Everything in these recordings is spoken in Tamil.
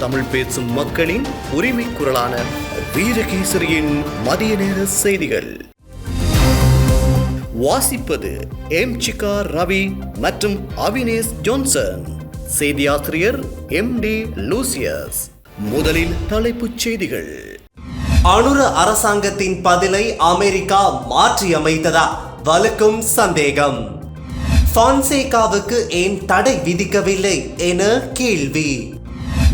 தமிழ் பேசும் மக்களின் உரிமை குரலான வீரகேசரியின் மதிய நேர செய்திகள். வாசிப்பது எம் சிகா ரவி மற்றும் அவினேஷ் ஜோன்சன். செய்தியாசிரியர் எம் டி லூசியஸ். முதலில் தலைப்புச் செய்திகள். அணுர அரசாங்கத்தின் பதிலை அமெரிக்கா மாற்றியமைத்ததா? வலுக்கும் சந்தேகம். பான்சேகாவுக்கு ஏன் தடை விதிக்கவில்லை என கேள்வி.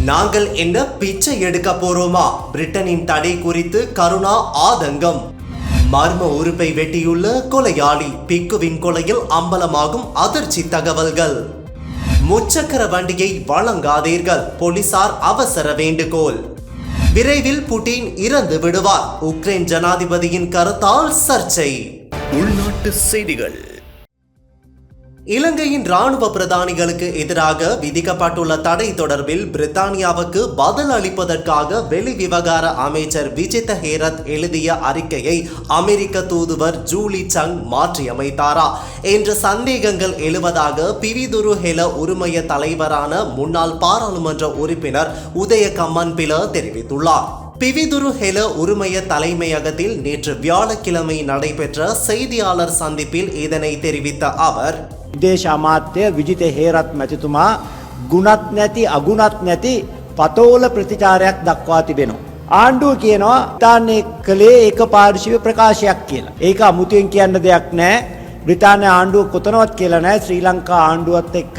நாங்கள் என்ன பிச்சை எடுக்க போறோமா? பிரிட்டனின் தடை குறித்து கருணா ஆதங்கம். மர்ம உறுப்பை வெட்டியுள்ள கொலையாளி பிக்குவின் கொலையில் அம்பலமாகும் அதிர்ச்சி தகவல்கள். முச்சக்கர வண்டியை வழங்காதீர்கள் போலீசார் அவசர வேண்டுகோள். விரைவில் புட்டின் இறந்து விடுவார் உக்ரைன் ஜனாதிபதியின் கருத்தால் சர்ச்சை. உள்நாட்டு செய்திகள். இலங்கையின் ராணுவ பிரதானிகளுக்கு எதிராக விதிக்கப்பட்டுள்ள தடை தொடர்பில் பிரித்தானியாவுக்கு பதில் அளிப்பதற்காக வெளிவிவகார அமைச்சர் விஜித ஹேரத் எழுதிய அறிக்கையை அமெரிக்க தூதுவர் ஜூலி சங் மாற்றியமைத்தாரா என்ற சந்தேகங்கள் எழுவதாக பிவிதுரு ஹெல உரிமைய தலைவரான முன்னாள் பாராளுமன்ற உறுப்பினர் உதய கம்மன்பில தெரிவித்துள்ளார். பிவிதுரு ஹெல உரிமைய தலைமையகத்தில் நேற்று வியாழக்கிழமை நடைபெற்ற செய்தியாளர் சந்திப்பில் இதனை தெரிவித்த அவர் විදේශ අමාත්‍ය විජිත හේරත් මැතිතුමා ගුණත් නැති අගුණත් නැති පතෝල ප්‍රතිචාරයක් දක්වා තිබෙනවා. ආණ්ඩුව කියනවා තාන්නේ කළේ ඒක පාර්ශිව ප්‍රකාශයක් කියලා. ඒක අමුතුවෙන් කියන්න දෙයක් නෑ. බ්‍රිතාන්‍ය ආණ්ඩුව කොතනවත් කියලා නෑ ශ්‍රී ලංකා ආණ්ඩුවත් එක්ක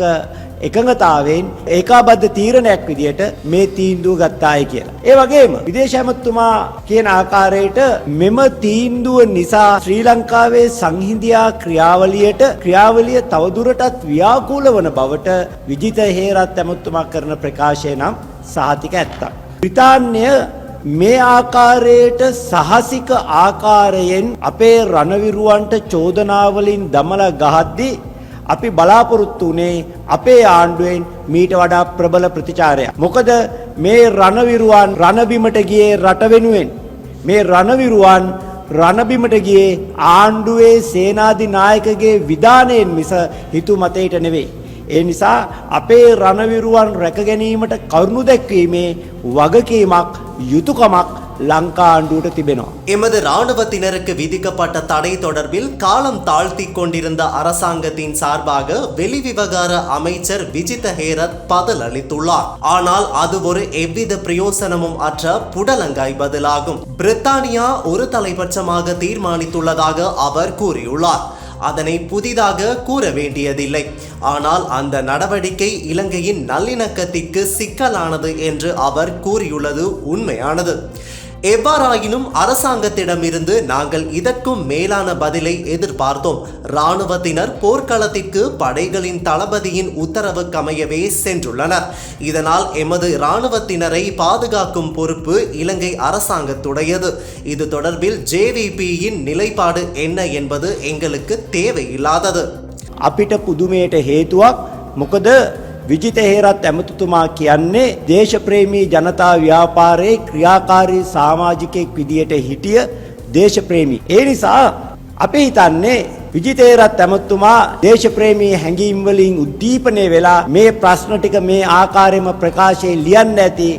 එකඟතාවෙන් ඒකාබද්ධ තීරණයක් විදියට මේ තීන්දුව ගත්තාය කියලා. ඒ වගේම විදේශ ඇමතුමා කියන ආකාරයට මෙම තීන්දුව නිසා ශ්‍රී ලංකාවේ සංහිඳියා ක්‍රියාවලියට ක්‍රියාවලිය තවදුරටත් ව්‍යාකූල වන බවට විජිත හේරත් ඇමතුමා කරන ප්‍රකාශය නම් සහතික ඇත්තක්. බ්‍රිතාන්‍ය මේ ආකාරයට සහසික ආකාරයෙන් අපේ රණවිරුවන්ට චෝදනාවලින් දමල ගහද්දි අපි බලාපොරොත්තු වනේ අපේ ආණ්ඩුවෙන් මීට වඩා ප්‍රබල ප්‍රතිචාරයක්. මොකද මේ රණවිරුවන් රණබිමට ගියේ රට වෙනුවෙන්. මේ රණවිරුවන් රණබිමට ගියේ ආණ්ඩුවේ සේනාධි නායකගේ විධානයෙන් මිස හිතු මතයට නෙවෙයි. ඒ නිසා අපේ රණවිරුවන් රැකගැනීමට කරුණු දැක්වීමේ වගකීමක් යුතුකමක් லங்கா ஆண்டூட திபெனோ எமது ராணுவத்தினருக்கு விதிக்கப்பட்ட தடை தொடர்பில் காலம் தாழ்த்தி கொண்டிருந்த அரசாங்கத்தின் சார்பாக வெளிவிவகார அமைச்சர் விஜித ஹேரத் பதில் அளித்துள்ளார். ஆனால் அது ஒரு எவ்வித பிரயோசனமும் அற்ற புடலங்காய் பதிலாகும். பிரித்தானியா ஒரு தலைபட்சமாக தீர்மானித்துள்ளதாக அவர் கூறியுள்ளார். அதனை புதிதாக கூற வேண்டியதில்லை. ஆனால் அந்த நடவடிக்கை இலங்கையின் நல்லிணக்கத்திற்கு சிக்கலானது என்று அவர் கூறியுள்ளது உண்மையானது. எவ்வாறாயினும் அரசாங்கத்திடமிருந்து நாங்கள் இதற்கும் மேலான பதிலை எதிர்பார்த்தோம் இராணுவத்தினர் போர்க்களத்திற்கு படைகளின் தளபதியின் உத்தரவுக்கமையவே சென்றுள்ளனர் இதனால் எமது இராணுவத்தினரை பாதுகாக்கும் பொறுப்பு இலங்கை அரசாங்கத்துடையது இது தொடர்பில் ஜேவிபியின் நிலைப்பாடு என்ன என்பது எங்களுக்கு தேவையில்லாதது අපිට පුදුමයට හේතුවක් මොකද විජිත හේරත් ඇමතුතුමා කියන්නේ දේශප්‍රේමී ජනතා ව්‍යාපාරයේ ක්‍රියාකාරී සාමාජිකයෙක් විදියට හිටිය දේශප්‍රේමී. ඒ නිසා අපි හිතන්නේ විජිතේරත් ඇමතුමා දේශප්‍රේමී හැඟීම් වලින් උද්දීපනය වෙලා මේ ප්‍රශ්න ටික මේ ආකාරයෙන්ම ප්‍රකාශයේ ලියන්න ඇති.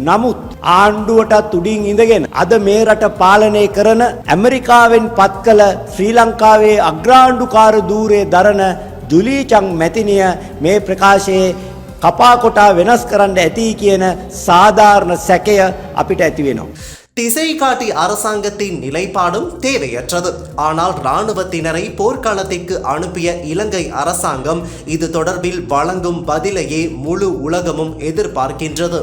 නමුත් ආණ්ඩුවටත් උඩින් ඉඳගෙන අද මේ රට පාලනය කරන ඇමරිකාවෙන් පත් කළ ශ්‍රී ලංකාවේ අග්‍රාණ්ඩුකාර ධූරයේ දරන ජුලීචං මැතිනිය මේ ප්‍රකාශයේ කපාකොටා වෙනස් කරන්න ඇති කියන සාධාරණ සැකය අපිට ඇති වෙනවා. திசை காட்டி அரசாங்கத்தின் நிலைப்பாடும் தேவையற்றது ஆனால் இராணுவத்தினரை போர்க்களத்திற்கு அனுப்பிய இலங்கை அரசாங்கம் இது தொடர்பில் வழங்கும் பதிலையே முழு உலகமும் எதிர்பார்க்கின்றது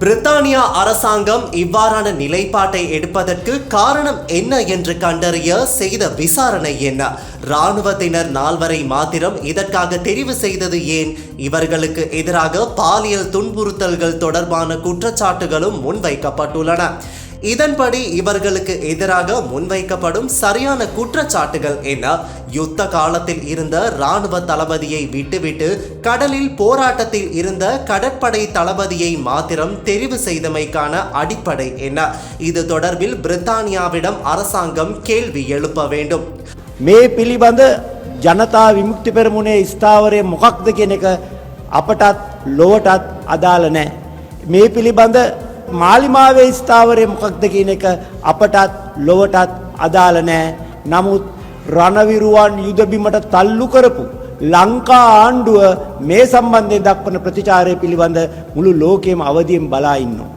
பிரித்தானியா அரசாங்கம் இவ்வாறான நிலைப்பாட்டை எடுப்பதற்கு காரணம் என்ன என்று கண்டறிய செய்த விசாரணை என்ன? இராணுவத்தினர் நால்வரை மாத்திரம் இதற்காக தெரிவு செய்தது ஏன்? இவர்களுக்கு எதிராக பாலியல் துன்புறுத்தல்கள் தொடர்பான குற்றச்சாட்டுகளும் முன்வைக்கப்பட்டுள்ளன. இதன்படி இவர்களுக்கு எதிராக முன்வைக்கப்படும் சரியான குற்றச்சாட்டுகள் என்ன யுத்த காலத்தில் இருந்த இராணுவ தளபதியை விட்டுவிட்டு கடலில் போராட்டத்தில் இருந்த கடற்படை தளபதியை மாத்திரம் தெரிவு செய்தமைக்கான அடிப்படை என்ன இது தொடர்பில் பிரித்தானியாவிடம் அரசாங்கம் கேள்வி எழுப்ப வேண்டும் මේ පිළිබඳ ජනතා විමුක්ති පෙරමුණේ ස්ථාවරය මොකක්ද කියන එක අපටත් ලොවටත් අදාළ නෑ. මේ පිළිබඳ මාලිමාවේ ස්ථාවරය මොකක්ද කියන එක අපටත් ලොවටත් අදාළ නෑ. නමුත් රණවිරුවන් යුදබිමට තල්ලු කරපු. ලංකා ආණ්ඩුව මේ සම්බන්ධය දක්වන ප්‍රතිචාරය පිළිබඳ මුළු ලෝකයම අවදියෙන් බලා ඉන්නවා.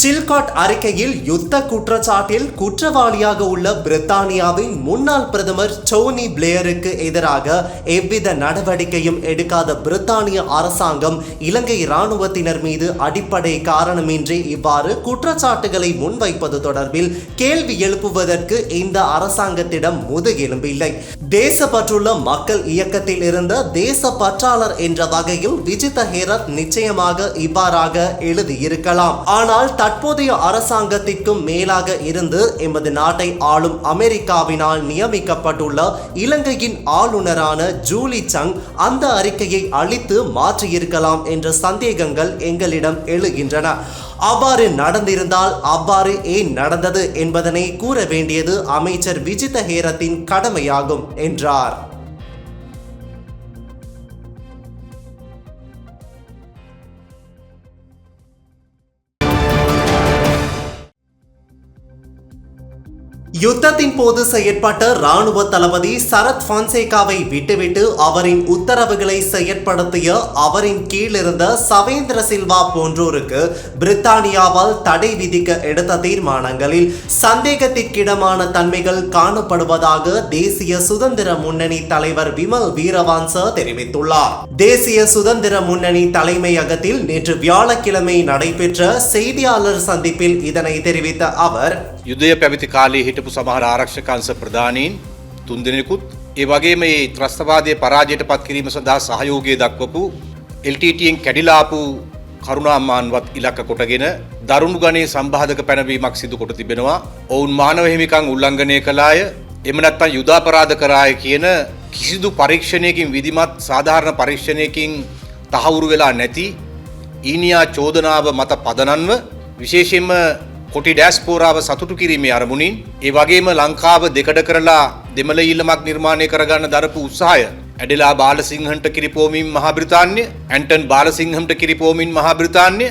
சில்காட் அறிக்கையில் யுத்த குற்றச்சாட்டில் குற்றவாளியாக உள்ள பிரித்தானியாவின் முன்னாள் பிரதமர் டோனி பிளேயருக்கு எதிராக எவ்வித நடவடிக்கையும் எடுக்காத பிரித்தானிய அரசாங்கம் இலங்கை இராணுவத்தினர் மீது அடிப்படை காரணமின்றி இவ்வாறு குற்றச்சாட்டுகளை முன்வைப்பது தொடர்பில் கேள்வி எழுப்புவதற்கு இந்த அரசாங்கத்திடம் முதுகெலும்பில்லை. தேசப்பற்றுள்ள மக்கள் இயக்கத்தில் இருந்த தேச பற்றாளர் என்ற வகையில் விஜித ஹேரத் நிச்சயமாக இவ்வாறாக எழுதியிருக்கலாம். ஆனால் தற்போதைய அரசாங்கத்திற்கும் மேலாக இருந்து எமது நாட்டை ஆளும் அமெரிக்காவினால் நியமிக்கப்பட்டுள்ள இலங்கையின் ஆளுநரான ஜூலி சங் அந்த அறிக்கையை அளித்து மாற்றியிருக்கலாம் என்ற சந்தேகங்கள் எங்களிடம் எழுகின்றன. அவ்வாறு நடந்திருந்தால் அவ்வாறு ஏன் நடந்தது என்பதனை கூற வேண்டியது அமைச்சர் விஜித ஹேரத்தின் கடமையாகும் என்றார். யுத்தத்தின் போது செயற்பட்ட ராணுவ தளபதி சரத் பான்சேகாவை விட்டுவிட்டு அவரின் உத்தரவுகளை செயற்படுத்திய அவரின் கீழிருந்த சவேந்திர சில்வா போன்றோருக்கு பிரித்தானியாவால் தடை விதிக்க எடுத்த தீர்மானங்களில் சந்தேகத்திற்கிடமான தன்மைகள் காணப்படுவதாக தேசிய சுதந்திர முன்னணி தலைவர் விமல் வீரவான்ச தெரிவித்துள்ளார் தேசிய சுதந்திர முன்னணி தலைமையகத்தில் நேற்று வியாழக்கிழமை நடைபெற்ற செய்தியாளர் சந்திப்பில் இதனை தெரிவித்த அவர் යුදය පැවිති කාලේ හිටපු සමහර ආරක්ෂකංශ ප්‍රධානීන් තුන් දෙනෙකුත් ඒ වගේම මේ ත්‍රස්තවාදය පරාජයට පත් කිරීම සඳහා සහයෝගය දක්වපු LTTෙන් කැඩිලාපු කරුණාමාන්වත් ඉලක්ක කොටගෙන දරුණු ගනේ සම්බාධක පැනවීමක් සිදු කොට තිබෙනවා. ඔවුන් මානව හිමිකං උල්ලංඝනය කළාය එම නැත්තම් යුදාපරාධ කරාය කියන කිසිදු පරීක්ෂණයකින් විධිමත් සාධාරණ පරීක්ෂණයකින් තහවුරු වෙලා නැති ඊනියා චෝදනාව මත පදනන්ව විශේෂයෙන්ම කොටි ඩෑස්පෝරාව සතුටු කිරීමේ අරමුණින් ඒ වගේම ලංකාව දෙකඩ කරලා දෙමළ ඊල්ලමක් නිර්මාණය කරගන්න දරපු උත්සාහය. ඇඩෙලා බාලසිංහන්ට කිරිපෝමින් මහබ්‍රතාන්‍ය ඇන්ටන් බාලසිංහම්ට කිරිපෝමින් මහබ්‍රතාන්‍ය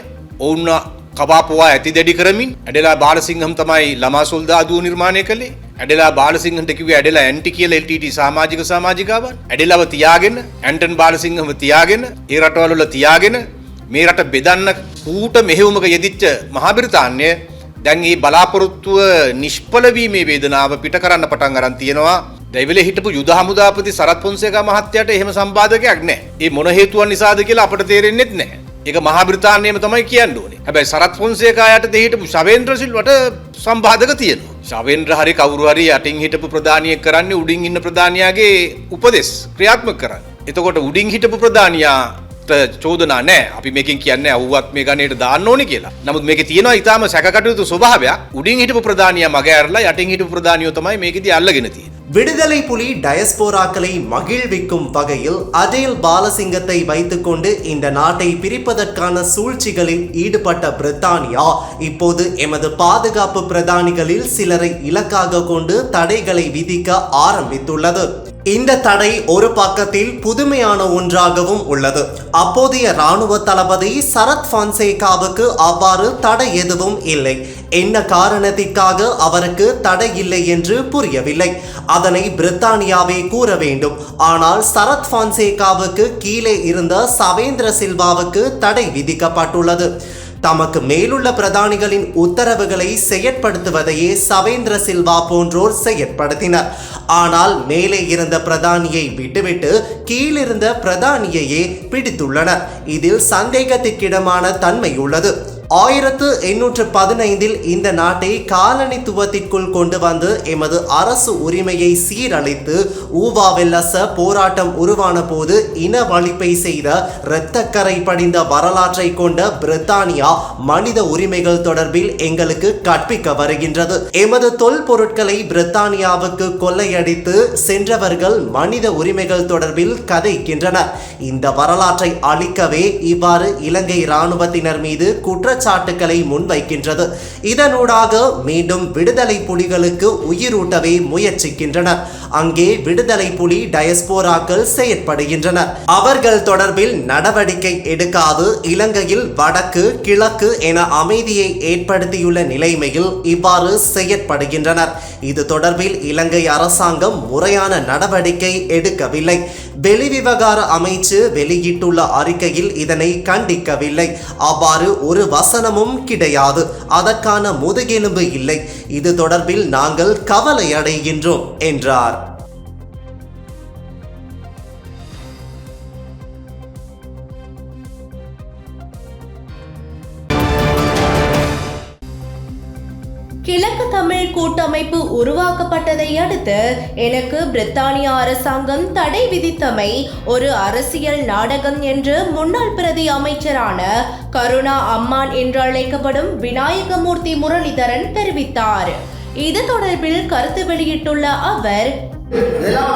ඔවුන්න කවාපවා ඇති දැඩි කරමින් ඇඩෙලා බාලසිංහම් තමයි ළමා සොල්දාදුව නිර්මාණය කළේ. ඇඩෙලා බාලසිංහට කිව ඇඩෙලා ඇන්ටි කියල එල්ට සාමාජික සමාජිකාවන්. ඇඩෙලව තියාගෙන ඇන්ටන් බාලසිංහම තියාගෙන ඒ රටවලුල තියාගෙන මේ රට බෙදන්න ඌට මෙහෙවුමක යෙදිච්ච මහබිරිතාන්‍ය දැන් ඒ බලාපොරොත්තුව නිෂ්පලවීමේ වේදනාව පිට කරන්න පටන් අරන් තියෙනවා. දැවිල හිටපු යුද හමුදාපති සරත් පොන්සේක මහත්තයට එහෙම සම්බාධකයක් නෑ ඒ මොන හේතුවන් නිසාද කියලා අපට තේරෙන්නෙත් නෑ ඒක මහබ්‍රතාන්යම තමයි කියන්න ඕනේ. හැබැයි සරත් පොන්සේකායට දෙහිටපු ශවේන්ද්‍ර සිල්වට සම්බාධක තියෙනවා. ශවේන්ද්‍ර හරි කවුරු හරි යටින් හිටපු ප්‍රධානියෙක් කරන්නේ උඩින් ඉන්න ප්‍රධානියාගේ උපදෙස් ක්‍රියාත්මක කරන්න. එතකොට උඩින් හිටපු ප්‍රධානියා චෝදනා නෑ අපි මේකින් කියන්න අවුවත් මේ ගනයට දාන්න ඕනි කියලා නමුත් මේක තියෙනවා ඉතාම සැකටයුතු ස්වභාවයක් උඩින් හිටපු ප්‍රධානිය මග ඇරලා යටින් හිටපු ප්‍රධානියෝ තමයි මේකදී අල්ලගෙන තියෙන්නේ விடுதலை புலி டயஸ்போராக்களை மகிழ்விக்கும் வகையில் அஜேல் பாலசிங்கத்தை வைத்துக்கொண்டு இந்த நாட்டை பிரிப்பதற்கான சூழ்ச்சிகளில் ஈடுபட்ட பிரித்தானியா இப்போது எமது பாதுகாப்பு பிரதானிகளில் சிலரை இலக்காக கொண்டு தடைகளை விதிக்க ஆரம்பித்துள்ளது இந்த தடை ஒரு பக்கத்தில் புதுமையான ஒன்றாகவும் உள்ளது. அப்போதைய ராணுவ தளபதி சரத் பான்சேகாவுக்கு அவ்வாறு தடை எதுவும் இல்லை. என்ன காரணத்திற்காக அவருக்கு தடை இல்லை என்று புரியவில்லை. அதனை பிரித்தானியாவே கூற வேண்டும். ஆனால் சரத் பான்சேகாவுக்கு கீழே இருந்த சவேந்திர சில்வாவுக்கு தடை விதிக்கப்பட்டுள்ளது. தமக்கு மேலுள்ள பிரதானிகளின் உத்தரவுகளை செயற்படுத்துவதையே சவேந்திர சில்வா போன்றோர் செயற்படுத்தினர். ஆனால் மேலே இருந்த பிரதானியை விட்டுவிட்டு கீழிருந்த பிரதானியையே பிடித்துள்ளனர். இதில் சந்தேகத்திற்கிடமான தன்மை உள்ளது. ஆயிரத்து எண்ணூற்று பதினைந்தில் இந்த நாட்டை காலனித்துவத்திற்குள் கொண்டு வந்து எமது அரசு உரிமையை சீரழித்து ஊவாவெல்லச போராட்டம் உருவான போது இனவழிப்பை செய்த இரத்தக்கரை படிந்த வரலாற்றை கொண்ட பிரித்தானியா மனித உரிமைகள் தொடர்பில் எங்களுக்கு கற்பிக்க வருகின்றது. எமது தொல்பொருட்களை பிரித்தானியாவுக்கு கொள்ளையடித்து சென்றவர்கள் மனித உரிமைகள் தொடர்பில் கதைக்கின்றனர். இந்த வரலாற்றை அழிக்கவே இவ்வாறு இலங்கை இராணுவத்தினர் மீது குற்றச்சாட்டுக்களை முன்வைக்கின்றது. இதனூடாக மீண்டும் விடுதலை புலிகளுக்கு உயிரூட்டவே முயற்சிக்கின்றனர். அங்கே விடுதலை புலி டயஸ்போராக்கள் செயற்படுகின்றனர். அவர்கள் தொடர்பில் நடவடிக்கை எடுக்காது இலங்கையில் வடக்கு கிழக்கு என அமைதியை ஏற்படுத்தியுள்ள நிலைமையில் இவ்வாறு செயற்படுகின்றனர். இது தொடர்பில் இலங்கை அரசாங்கம் முறையான நடவடிக்கை எடுக்கவில்லை. வெளிவிவகார அமைச்சு வெளியிட்டுள்ள அறிக்கையில் இதனை கண்டிக்கவில்லை. அவ்வாறு ஒரு வசனமும் கிடையாது. அதற்கான முதுகெலும்பு இல்லை. இது தொடர்பில் நாங்கள் கவலை அடைகின்றோம் என்றார். தமிழ் கூட்டமைப்பு உருவாக்கப்பட்டதை அடுத்து எனக்கு பிரித்தானிய அரசாங்கம் தடை விதித்தமை ஒரு அரசியல் நாடகம் என்று முன்னாள் பிரதி அமைச்சரான கருணா அம்மான் என்று அழைக்கப்படும் விநாயகமூர்த்தி முரளிதரன் தெரிவித்தார். இது தொடர்பில் கருத்து வெளியிட்டுள்ள அவர் இதெல்லாம்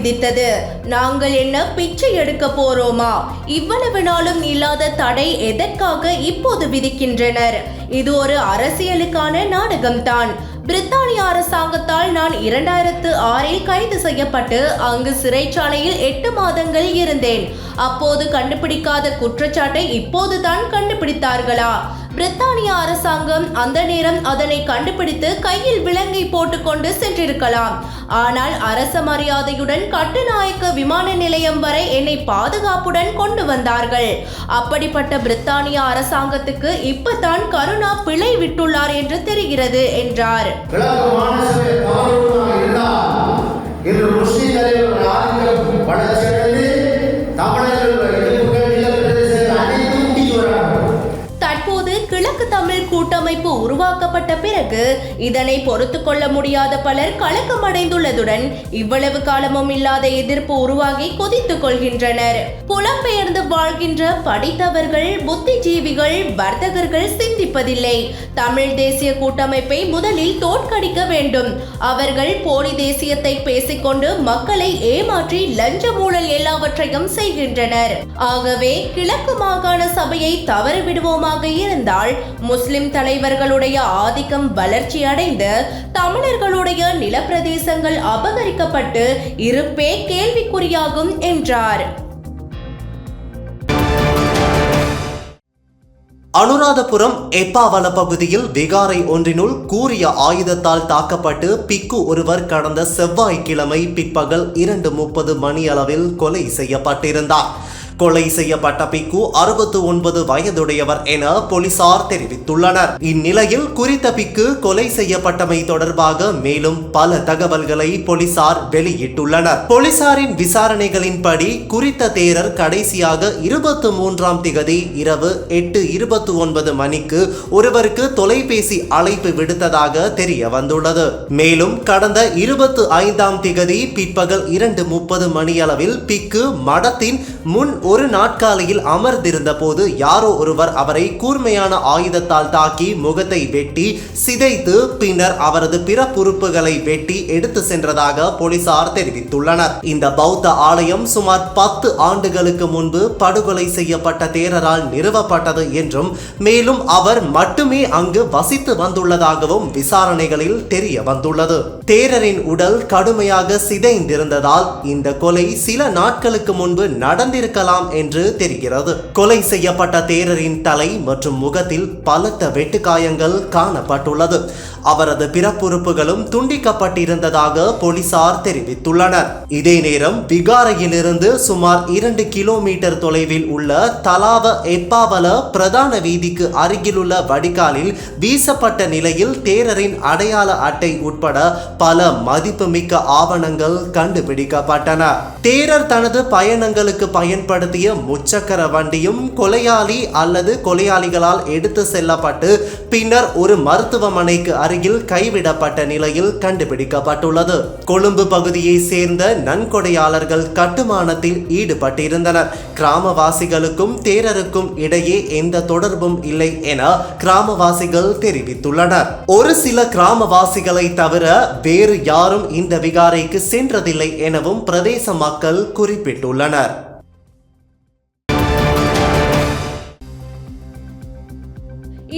விதித்தது. நாங்கள் என்ன பிச்சை எடுக்க போறோமா? இவ்வளவு நாளும் இல்லாத தடை எதற்காக இப்போது விதிக்கின்றனர்? இது ஒரு அரசியலுக்கான நாடகம்தான். பிரித்தானிய அரசாங்கத்தால் நான் இரண்டாயிரத்து ஆறில் கைது செய்யப்பட்டு அங்கு சிறைச்சாலையில் எட்டு மாதங்கள் இருந்தேன். அப்போது கண்டுபிடிக்காத குற்றச்சாட்டை இப்போதுதான் கண்டுபிடித்தார்களா? பிரித்தானிய அரசாங்கம் அந்த நேரம் அதனை கண்டுபிடித்து கையில் விலங்கை போட்டுக்கொண்டு சென்றிருக்கலாம். ஆனால் அரச மரியாதையுடன் கட்டுநாயக்க விமான நிலையம் வரை என்னை பாதுகாப்புடன் கொண்டு வந்தார்கள். அப்படிப்பட்ட பிரித்தானிய அரசாங்கத்துக்கு இப்பதான் கருணா பிழை விட்டுள்ளார் என்று தெரிகிறது என்றார். இன்று முஸ்லிம் தலைவர்கள் ஆதிக்கம் கூட்டமைப்பு உருவாக்கப்பட்ட பிறகு இதனை பொறுத்து கொள்ள முடியாத பலர் கலக்கமடைந்துள்ளதுடன் இவ்வளவு காலமும் இல்லாத எதிர்ப்பு உருவாகி கொதித்துக் கொள்கின்றனர். புலம்பெயர்ந்து வாழ்கின்ற படித்தவர்கள் புத்திஜீவிகள் வர்த்தகர்கள் சிந்திப்பதில்லை. தமிழ் தேசிய கூட்டமைப்பை முதலில் தோற்கடிக்க வேண்டும். அவர்கள் போலி தேசியத்தை பேசிக்கொண்டு மக்களை ஏமாற்றி லஞ்ச ஊழல் எல்லாவற்றையும் செய்கின்றனர். ஆகவே கிழக்கு மாகாண சபையை தவறிவிடுவோமாக இருந்தால் முஸ்லிம் தலைவர்களுடைய ஆதிக்கம் வளர்ச்சி அடைந்து தமிழர்களுடைய நிலப்பிரதேசங்கள் அபகரிக்கப்பட்டு இருப்பே கேள்விக்குறியாகும் என்றார். அனுராதபுரம் எப்பாவல பகுதியில் விகாரை ஒன்றினுள் கூறிய ஆயுதத்தால் தாக்கப்பட்டு பிக்கு ஒருவர் கடந்த செவ்வாய்க்கிழமை பிற்பகல் இரண்டு முப்பது மணியளவில் கொலை செய்யப்பட்டிருந்தார். கொலை செய்யப்பட்ட பிக்கு அறுபத்து ஒன்பது வயதுடையவர் என போலீசார் தெரிவித்துள்ளனர். இந்நிலையில் குறித்த பிக்கு கொலை செய்யப்பட்டமை தொடர்பாக மேலும் பல தகவல்களை போலீசார் வெளியிட்டுள்ளனர். போலீசாரின் விசாரணைகளின்படி குறித்த தேரர் கடைசியாக இருபத்து மூன்றாம் திகதி இரவு எட்டு இருபத்தி ஒன்பது மணிக்கு ஒருவருக்கு தொலைபேசி அழைப்பு விடுத்ததாக தெரிய வந்துள்ளது மேலும் கடந்த இருபத்து ஐந்தாம் திகதி பிற்பகல் இரண்டு முப்பது மணியளவில் பிக்கு மடத்தின் முன் ஒரு நாட்காலியில் அமர்ந்திருந்த போது யாரோ ஒருவர் அவரை கூர்மையான ஆயுதத்தால் தாக்கி முகத்தை வெட்டி சிதைத்து பின்னர் அவரது பிற பொறுப்புகளை வெட்டி எடுத்து சென்றதாக போலீசார் தெரிவித்துள்ளனர். இந்த பௌத்த ஆலயம் சுமார் பத்து ஆண்டுகளுக்கு முன்பு படுகொலை செய்யப்பட்ட தேரரால் நிறுவப்பட்டது என்றும் மேலும் அவர் மட்டுமே அங்கு வசித்து வந்துள்ளதாகவும் விசாரணைகளில் தெரிய வந்துள்ளது. தேரரின் உடல் கடுமையாக சிதைந்திருந்ததால் இந்த கொலை சில நாட்களுக்கு முன்பு நடந்திருக்கலாம் என்று தெரிகிறது. கொலை செய்யப்பட்ட தேரரின் தலை மற்றும் முகத்தில் பலத்த வெட்டுக்காயங்கள் காணப்பட்டுள்ளது. அவரது பிறப்புறுப்புகளும் துண்டிக்கப்பட்டிருந்ததாக போலீசார் தெரிவித்துள்ளனர். இதே நேரம் விகாரையிலிருந்து சுமார் இரண்டு கிலோமீட்டர் தொலைவில் உள்ள தலாவ எப்பாவல பிரதான வீதிக்கு அருகிலுள்ள வடிகாலில் வீசப்பட்ட நிலையில் தேரரின் அடையாள அட்டை உட்பட பல மதிப்புமிக்க ஆவணங்கள் கண்டுபிடிக்கப்பட்டன. தேரர் தனது பயணங்களுக்கு பயன்படுத்திய முச்சக்கர வண்டியும் கொலையாளி அல்லது கொலையாளிகளால் எடுத்து செல்லப்பட்டு பின்னர் ஒரு மருத்துவமனைக்கு அருகில் கைவிடப்பட்ட நிலையில் கண்டுபிடிக்கப்பட்டுள்ளது. கொழும்பு பகுதியை சேர்ந்த நன்கொடையாளர்கள் கட்டுமானத்தில் ஈடுபட்டிருந்தனர். கிராமவாசிகளுக்கும் தேரருக்கும் இடையே எந்த தொடர்பும் இல்லை என கிராமவாசிகள் தெரிவித்துள்ளனர். ஒரு சில கிராமவாசிகளை தவிர வேறு யாரும் இந்த விகாரைக்கு சென்றதில்லை எனவும் பிரதேச மக்கள் குறிப்பிட்டுள்ளனர்.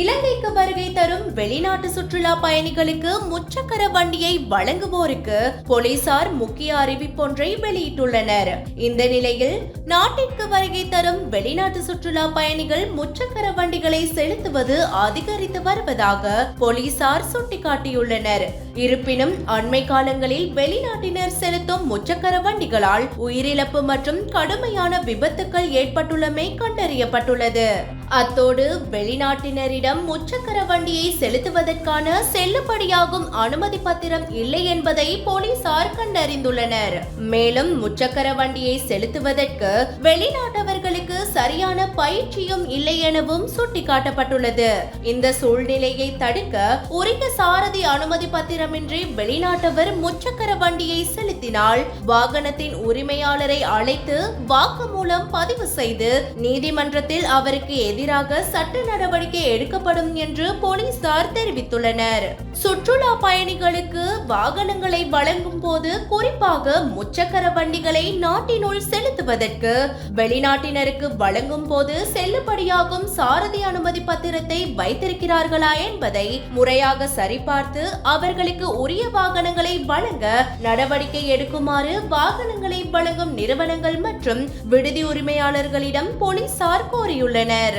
இலங்கைக்கு வருகை தரும் வெளிநாட்டு சுற்றுலா பயணிகளுக்கு முச்சக்கர வண்டியை வழங்குவோருக்கு போலீசார் முக்கிய அறிவிப்பொன்றை வெளியிட்டுள்ளனர். இந்த நிலையில் நாட்டிற்கு வருகை தரும் வெளிநாட்டு சுற்றுலா பயணிகள் முச்சக்கர வண்டிகளை செலுத்துவது அதிகரித்து வருவதாக போலீசார் சுட்டிக்காட்டியுள்ளனர். இருப்பினும் அண்மை காலங்களில் வெளிநாட்டினர் செலுத்தும் முச்சக்கர வண்டிகளால் உயிரிழப்பு மற்றும் கடுமையான விபத்துக்கள் ஏற்பட்டுள்ளமை கண்டறியப்பட்டுள்ளது. அத்தோடு வெளிநாட்டினரிடம் முச்சக்கர வண்டியை செலுத்துவதற்கான செல்லுபடியாகும் அனுமதி பத்திரம் இல்லை என்பதை போலீசார் கண்டறிந்துள்ளனர். மேலும் முச்சக்கர வண்டியை செலுத்துவதற்கு வெளிநாட்டவர்களுக்கு சரியான பயிற்சியும் இல்லை எனவும் சுட்டிக்காட்டப்பட்டுள்ளது. இந்த சூழ்நிலையை தடுக்க உரிய சாரதி அனுமதி பத்திரமின்றி வெளிநாட்டவர் முச்சக்கர வண்டியை செலுத்தினால் வாகனத்தின் உரிமையாளரை அழைத்து வாக்கு மூலம் பதிவு செய்து நீதிமன்றத்தில் அவருக்கு எதிராக சட்ட நடவடிக்கை எடுக்கப்படும் என்று போலீசார் தெரிவித்துள்ளனர். சுற்றுலா பயணிகளுக்கு வாகனங்களை வழங்கும் போது குறிப்பாக முச்சக்கர வண்டிகளை நாட்டினுள் செலுத்துவதற்கு வெளிநாட்டினருக்கு வழங்கும் போது செல்லுபடியாகும் சாரதி அனுமதி பத்திரத்தை வைத்திருக்கிறார்களா என்பதை முறையாக சரிபார்த்து அவர்களுக்கு உரிய வாகனங்களை வழங்க நடவடிக்கை எடுக்குமாறு வாகனங்களை வழங்கும் நிறுவனங்கள் மற்றும் விடுதி உரிமையாளர்களிடம் போலீசார் கோரியுள்ளனர்.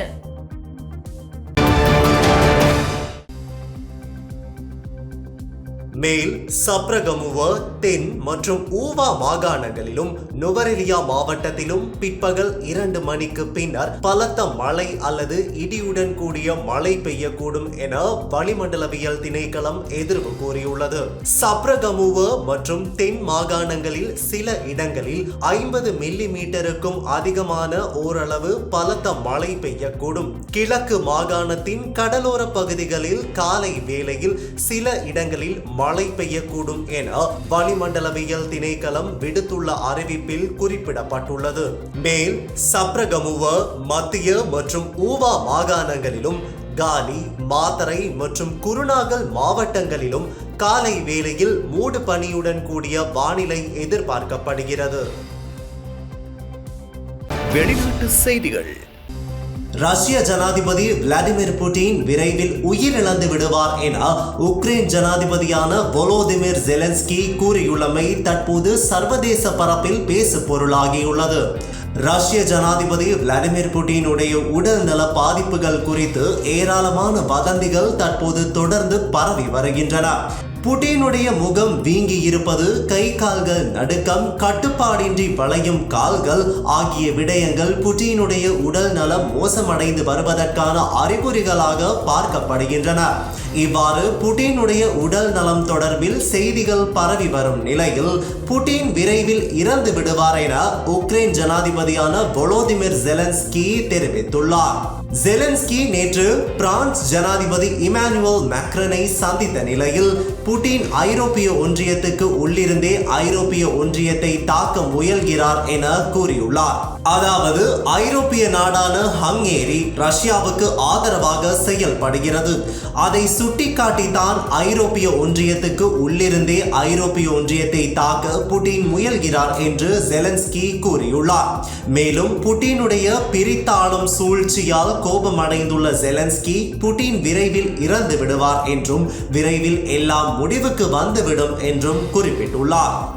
மேல் சப்ரகமுவ தென் மற்றும் ஊவா மாகாணங்களிலும் நுவரெலியா மாவட்டத்திலும் பிற்பகல் இரண்டு மணிக்கு பின்னர் பலத்த மழை அல்லது இடியுடன் கூடிய மழை பெய்யக்கூடும் என வளிமண்டலவியல் திணைக்களம் எதிர்வு கூறியுள்ளது. சப்ரகமுவ மற்றும் தென் மாகாணங்களில் சில இடங்களில் ஐம்பது மில்லி மீட்டருக்கும் அதிகமான ஓரளவு பலத்த மழை பெய்யக்கூடும். கிழக்கு மாகாணத்தின் கடலோர பகுதிகளில் காலை வேளையில் சில இடங்களில் மழை மழை பெய்யக்கூடும் என வளிமண்டலவியல் திணைக்களம் விடுத்துள்ள அறிவிப்பில் குறிப்பிடப்பட்டுள்ளது. மேல் சப்ரகமுவ மத்திய மற்றும் ஊவா மாகாணங்களிலும் காலி மாத்தரை மற்றும் குருநாகல் மாவட்டங்களிலும் காலை வேளையில் மூடு பனியுடன் கூடிய வானிலை எதிர்பார்க்கப்படுகிறது. வெளிநாட்டு செய்திகள். ரஷ்ய ஜனாதிபதி விளாடிமிர் புட்டின் விரைவில் உயிரிழந்து விடுவார் என உக்ரைன் ஜனாதிபதியான வொலோதிமிர் ஜெலன்ஸ்கி கூறியுள்ளமை தற்போது சர்வதேச பரப்பில் பேசு பொருளாகியுள்ளது. ரஷ்ய ஜனாதிபதி விளாடிமிர் புட்டினுடைய உடல் நல பாதிப்புகள் குறித்து ஏராளமான வதந்திகள் தற்போது தொடர்ந்து பரவி வருகின்றன. புட்டினுடைய முகம் வீங்கி இருப்பது கை கால்கள் நடுக்கம் கட்டுப்பாடின்றி வளையும் கால்கள் ஆகிய விடயங்கள் புட்டினுடைய உடல் நலம் மோசமடைந்து வருவதற்கான அறிகுறிகளாக பார்க்கப்படுகின்றன. இவ்வாறு புட்டினுடைய உடல் நலம் தொடர்பில் செய்திகள் பரவி வரும் நிலையில் புட்டின் விரைவில் இறந்து விடுவார் என உக்ரைன் ஜனாதிபதியான பொலோதிமிர் ஜெலன்ஸ்கி தெரிவித்துள்ளார். ஜெலன்ஸ்கி நேற்று பிரான்ஸ் ஜனாதிபதி இமானுவல் மேக்ரனை சந்தித்த நிலையில் புட்டின் ஐரோப்பிய ஒன்றியத்துக்கு உள்ளிருந்தே ஐரோப்பிய ஒன்றியத்தை தாக்க முயல்கிறார் என கூறியுள்ளார். அதாவது ஐரோப்பிய நாடான ஹங்கேரி ரஷ்யாவுக்கு ஆதரவாக செயல்படுகிறது. அதை சுட்டிக்காட்டித்தான் ஐரோப்பிய ஒன்றியத்துக்கு உள்ளிருந்தே ஐரோப்பிய ஒன்றியத்தை தாக்க புட்டின் முயல்கிறார் என்று ஜெலன்ஸ்கி கூறியுள்ளார். மேலும் புட்டினுடைய பிரித்தாளும் சூழ்ச்சியால் கோபமடைந்துள்ள ஜெலன்ஸ்கி புட்டின் விரைவில் இறந்து விடுவார் என்றும் விரைவில் எல்லாம் முடிவுக்கு வந்துவிடும் என்றும் குறிப்பிட்டுள்ளார்.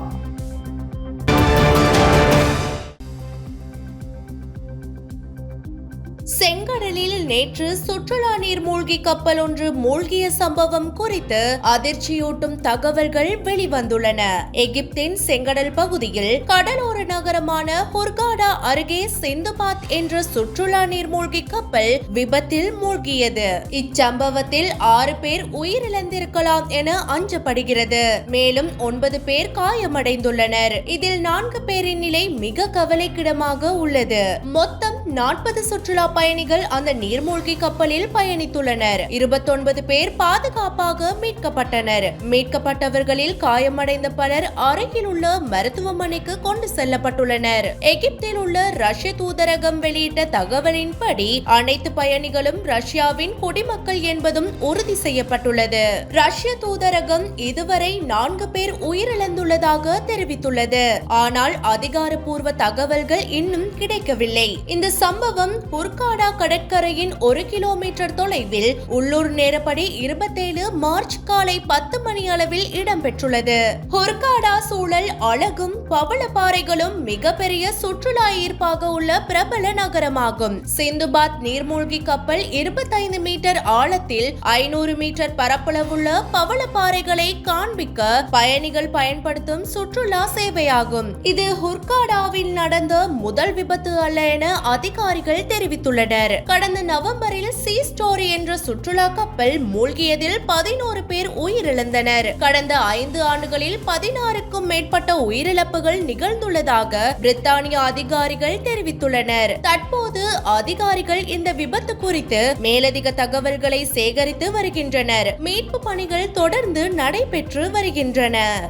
நேற்று சுற்றுலா நீர்மூழ்கி கப்பல் ஒன்று மூழ்கிய சம்பவம் குறித்து அதிர்ச்சியூட்டும் தகவல்கள் வெளிவந்துள்ளன. எகிப்தின் செங்கடல் பகுதியில் கடலோர நகரமான ஹொர்காடா அருகே சிந்துபாத் என்ற சுற்றுலா நீர்மூழ்கி கப்பல் விபத்தில் மூழ்கியது. இச்சம்பவத்தில் ஆறு பேர் உயிரிழந்திருக்கலாம் என அஞ்சப்படுகிறது. மேலும் ஒன்பது பேர் காயமடைந்துள்ளனர். இதில் நான்கு பேரின் நிலை மிக கவலைக்கிடமாக உள்ளது. மொத்தம் நாற்பது சுற்றுலா பயணிகள் அந்த நீர்மூழ்கி கப்பலில் பயணித்துள்ளனர். இருபத்தொன்பது பேர் பாதுகாப்பாக மீட்கப்பட்டனர். மீட்கப்பட்டவர்களில் காயமடைந்த பலர் அருகில் உள்ள மருத்துவமனைக்கு கொண்டு செல்லப்பட்டுள்ளனர். எகிப்தில் உள்ள ரஷ்ய தூதரகம் வெளியிட்ட தகவலின்படி அனைத்து பயணிகளும் ரஷ்யாவின் குடிமக்கள் என்பதும் உறுதி செய்யப்பட்டுள்ளது. ரஷ்ய தூதரகம் இதுவரை நான்கு பேர் உயிரிழந்துள்ளதாக தெரிவித்துள்ளது. ஆனால் அதிகாரப்பூர்வ தகவல்கள் இன்னும் கிடைக்கவில்லை. இந்த சம்பவம் புர்காடா கடற்கரையின் ஒரு கிலோமீட்டர் தொலைவில் உள்ளூர் நேரப்படி இருபத்தேழு மார்ச் காலை பத்து மணி அளவில் இடம்பெற்றுள்ளது. ஹுர்காடா சூழல் அழகும் பவளப்பாறைகளும் மிகப்பெரிய சுற்றுலா ஈர்ப்பாக உள்ள பிரபல நகரமாகும். சிந்துபாத் நீர்மூழ்கி கப்பல் இருபத்தைந்து மீட்டர் ஆழத்தில் ஐநூறு மீட்டர் பரப்பளவுள்ள பவளப்பாறைகளை காண்பிக்க பயணிகள் பயன்படுத்தும் சுற்றுலா சேவையாகும். இது ஹுர்காடாவில் நடந்த முதல் விபத்து அல்ல என அதிகாரிகள் தெரிவித்துள்ளனர். கடந்த நவம்பரில் சி ஸ்டோரி என்ற சுற்றுலா கப்பல் மூழ்கியதில் பதினோரு பேர் உயிரிழந்தனர். கடந்த ஐந்து ஆண்டுகளில் பதினாறுக்கும் மேற்பட்ட உயிரிழப்புகள் நிகழ்ந்துள்ளதாக பிரித்தானிய அதிகாரிகள் தெரிவித்துள்ளனர். தற்போது அதிகாரிகள் இந்த விபத்து குறித்து மேலதிக தகவல்களை சேகரித்து வருகின்றனர். மீட்பு பணிகள் தொடர்ந்து நடைபெற்று வருகின்றன.